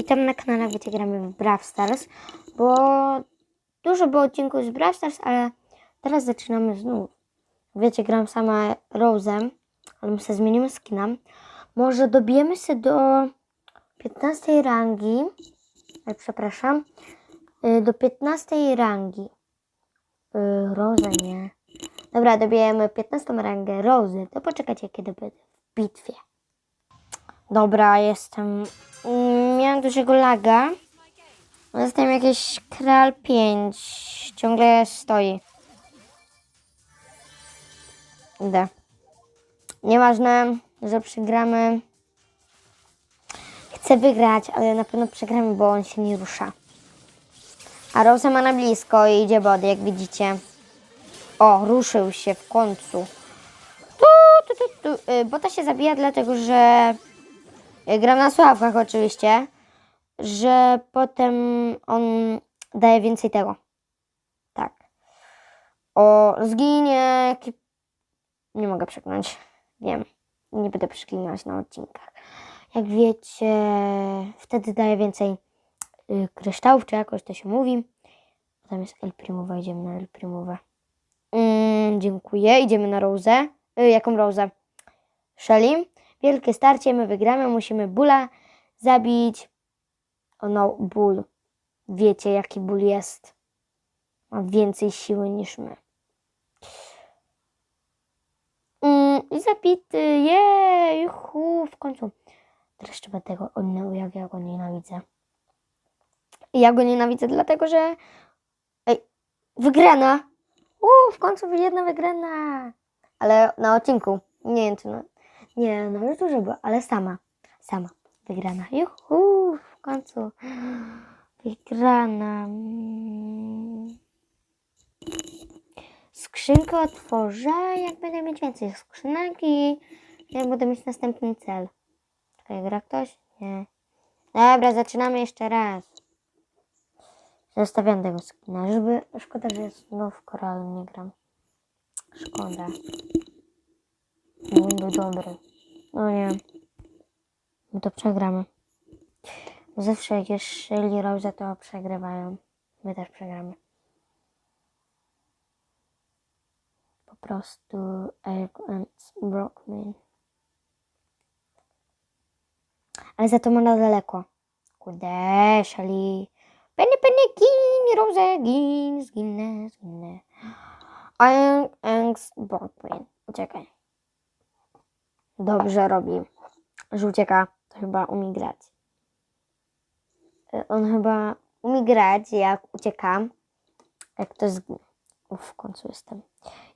Witam na kanale, gdzie gramy w Brawl Stars, bo dużo było odcinków z Brawl Stars, ale teraz zaczynamy znów. Wiecie, gram sama Rose'em, ale my sobie zmienimy skina. Może dobijemy się do 15 rangi, przepraszam, y, do 15 rangi. Y, nie. Dobra, dobijemy 15 rangę Rosy, to poczekajcie, kiedy będę w bitwie. Dobra, jestem. Miałem dużego laga. Jestem jakiś kral 5. Ciągle stoi. Idę. Nieważne, że przegramy. Chcę wygrać, ale na pewno przegramy, bo on się nie rusza. A Rosa ma na blisko i idzie body, jak widzicie. O, ruszył się w końcu. Tu, tu, tu, tu. Y, Bota się zabija dlatego, że y, gram na słuchawkach oczywiście, że potem on daje więcej tego. Tak. O, zginie. jaki- Nie mogę przekonać. Wiem. Nie będę przeklinać na odcinkach. Jak wiecie, wtedy daje więcej y, kryształów, czy jakoś to się mówi. Tam jest El Primowa, idziemy na El Primowę. Mm, dziękuję. Idziemy na Rose. Y, jaką Rose? Shelly. Wielkie starcie, my wygramy. Musimy Bula zabić. No, Ból. Wiecie, jaki Ból jest. Ma więcej siły niż my. Mm, I zabity. Jej, juhu, w końcu. Teraz trzeba tego odnowu, jak ja go nienawidzę. Ja go nienawidzę, dlatego że. Ej, wygrana. Uuu, w końcu jedna wygrana. Ale na odcinku. Nie wiem, czy na... Nie, no dużo było, ale sama. Sama. Wygrana. Juhu, końcu. Wygrana. Skrzynkę otworzę, jak będę mieć więcej skrzynek i jak będę mieć następny cel. Czekaj, gra ktoś? Nie. Dobra, zaczynamy jeszcze raz. Zostawiam tego skina, żeby... Szkoda, że znów koral nie gram. Szkoda. On był dobry. No nie. My to przegramy. Zawsze jak Rose, to przegrywają. My też przegramy. Po prostu Eric and Brockman. Ale za to ma na daleko. Kurde, Shelly. Penny, penny, gin, Rose, gin, zginę, zginę. Ang, Angst, Brockman. Uciekaj. Dobrze robi. Że ucieka, to chyba umie grać. On chyba umie grać, jak uciekam. Jak to zginie. Uf, w końcu jestem.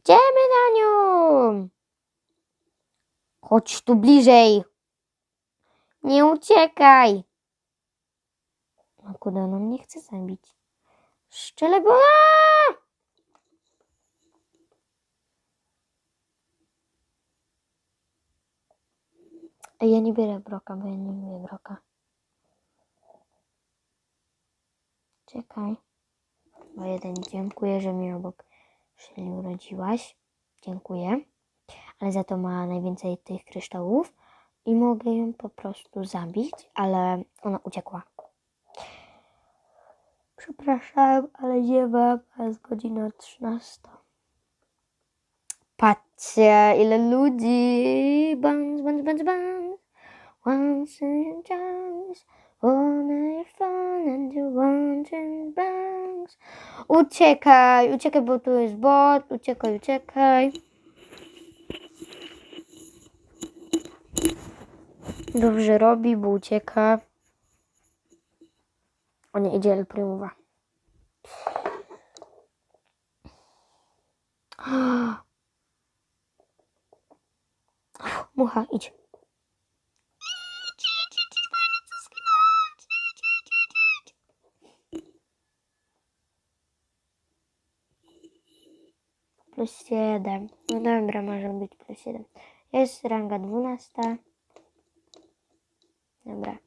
Idziemy na nią! Chodź tu bliżej. Nie uciekaj. No kurde, ona mnie chce zabić. Szczele go. Ja nie biorę broka, bo ja nie lubię broka. Czekaj. Bo jeden, dziękuję, że mi obok Shelly urodziłaś. Dziękuję. Ale za to ma najwięcej tych kryształów i mogę ją po prostu zabić, ale ona uciekła. Przepraszam, ale ziewam, a jest godzina 13. Patrzcie, ile ludzi. Bans, bans, bans, bans. Once in a chance. Wanna fun and you to banks. Uciekaj, uciekaj, bo tu jest bot. Uciekaj, uciekaj. Dobrze robi, bo ucieka. O nie, idzie El Primowa. Mucha, idź. Plus 7. No dobra, może być plus 7. Jest ranga 12. Dobra.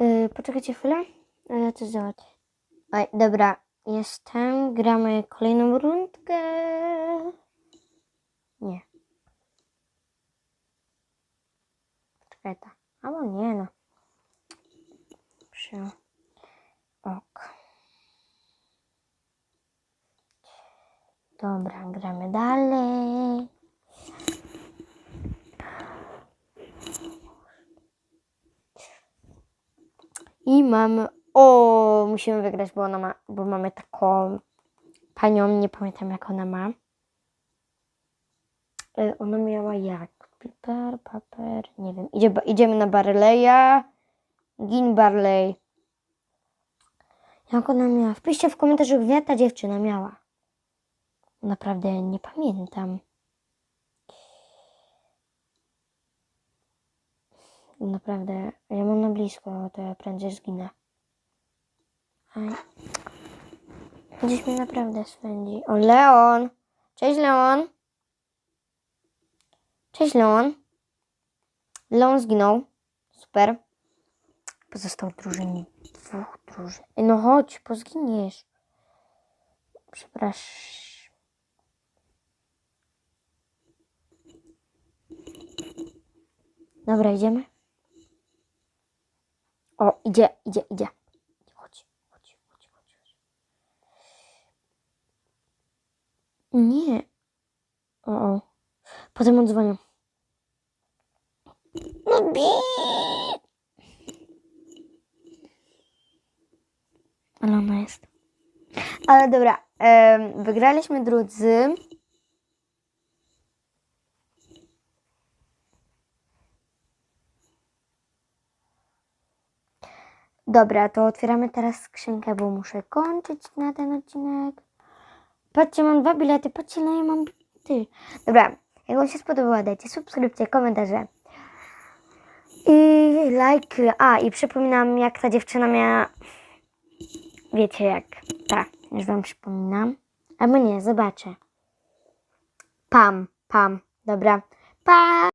Yy, poczekajcie chwilę. Ja coś załatwię. Oj, dobra. Jestem. Gramy kolejną rundkę. Nie. Eta. Albo nie no. Przy... Dobra, gramy dalej. I mamy. O, musimy wygrać, bo ona ma. Bo mamy taką panią, nie pamiętam jak ona ma. E, Ona miała jak? Piper, paper, nie wiem. Idzie, idziemy na Barleya. Gin Barley. Jak ona miała? Wpiszcie w komentarzu, gdzie ta dziewczyna miała. Naprawdę nie pamiętam. Naprawdę, ja mam na blisko, to ja prędzej zginę. Aj. Gdzieś mnie naprawdę swędzi. O, Leon! Cześć, Leon! Cześć, Leon. Leon zginął. Super. Pozostał drużynie. Dwóch drużyn. No chodź, pozginiesz. Przepraszam. Dobra, idziemy? O, idzie, idzie, idzie. Chodź, chodź, chodź, chodź. Nie. O, o. Potem odzwonię. No bi. Ale ona jest. Ale dobra, wygraliśmy drudzy. Dobra, to otwieramy teraz skrzynkę, bo muszę kończyć na ten odcinek. Patrzcie, mam dwa bilety, patrzcie, ja mam ty. Dobra, jak Wam się spodobało, dajcie subskrypcję, komentarze i like. A, i przypominam, jak ta dziewczyna miała... Wiecie jak. Tak, już Wam przypominam. Albo nie, zobaczę. Pam, pam. Dobra. Pa!